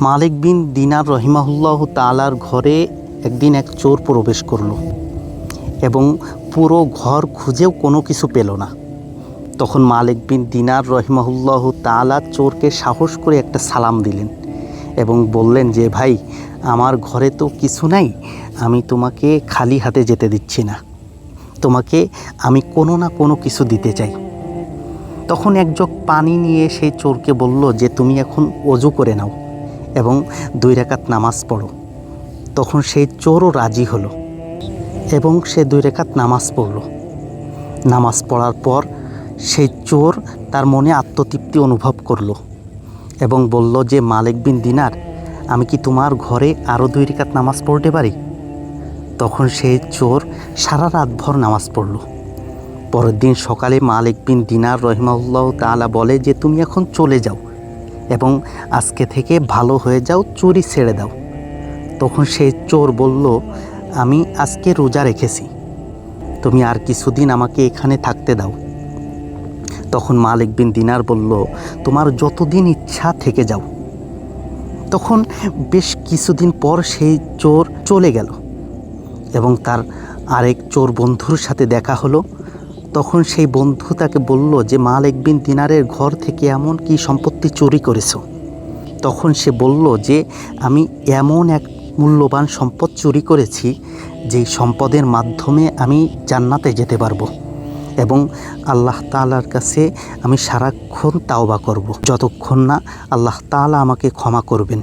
মালিক বিন দিনার রহিমাহুল্লাহ তালার ঘরে একদিন এক চোর প্রবেশ করল এবং পুরো ঘর খুঁজেও কোনো কিছু পেল না। তখন মালিক বিন দিনার রহিমাহুল্লাহ তালা চোরকে সাহস করে একটা সালাম দিলেন এবং বললেন যে, ভাই, আমার ঘরে তো কিছু নাই, আমি তোমাকে খালি হাতে যেতে দিচ্ছি না। তোমাকে আমি কোনো না কোনো কিছু দিতে চাই। তখন এক জগ পানি নিয়ে সেই চোরকে বলল যে, তুমি এখন অজু করে নাও। এবং দুই রাকাত নামাজ পড়ো। তখন সেই চোরও রাজি হলো এবং সে দুই রেখাত নামাজ পড়ল। নামাজ পড়ার পর সেই চোর তার মনে আত্মতৃপ্তি অনুভব করল এবং বলল যে, মালিক বিন দিনার, আমি কি তোমার ঘরে আরও দুই রেখাত নামাজ পড়তে পারি? তখন সেই চোর সারা রাতভর নামাজ পড়ল। পরের দিন সকালে মালিক বিন দিনার রহিমাউল্লাহ তালা বলে যে, তুমি এখন চলে যাও। এবং আজকে থেকে ভালো হয়ে যাও, চুরি ছেড়ে দাও। তখন সেই চোর বলল, আমি আজকে রোজা রেখেছি। তুমি আর কিছুদিন আমাকে এখানে থাকতে দাও। তখন মালিক বিন দিনার বলল, তোমার যতদিন ইচ্ছা থেকে যাও। তখন বেশ কিছুদিন পর সেই চোর চলে গেল এবং তার আরেক চোর বন্ধুর সাথে দেখা হলো। তখন সেই বন্ধু তাকে বলল যে, মালিক বিন দিনারের ঘর থেকে এমন কি সম্পত্তি চুরি করেছ? তখন সে বলল যে, আমি এমন এক মূল্যবান সম্পদ চুরি করেছি, যেই সম্পদের মাধ্যমে আমি জান্নাতে যেতে পারব এবং আল্লাহ তালার কাছে আমি সারাক্ষণ তাওবা করব। যতক্ষণ না আল্লাহ তালা আমাকে ক্ষমা করবেন।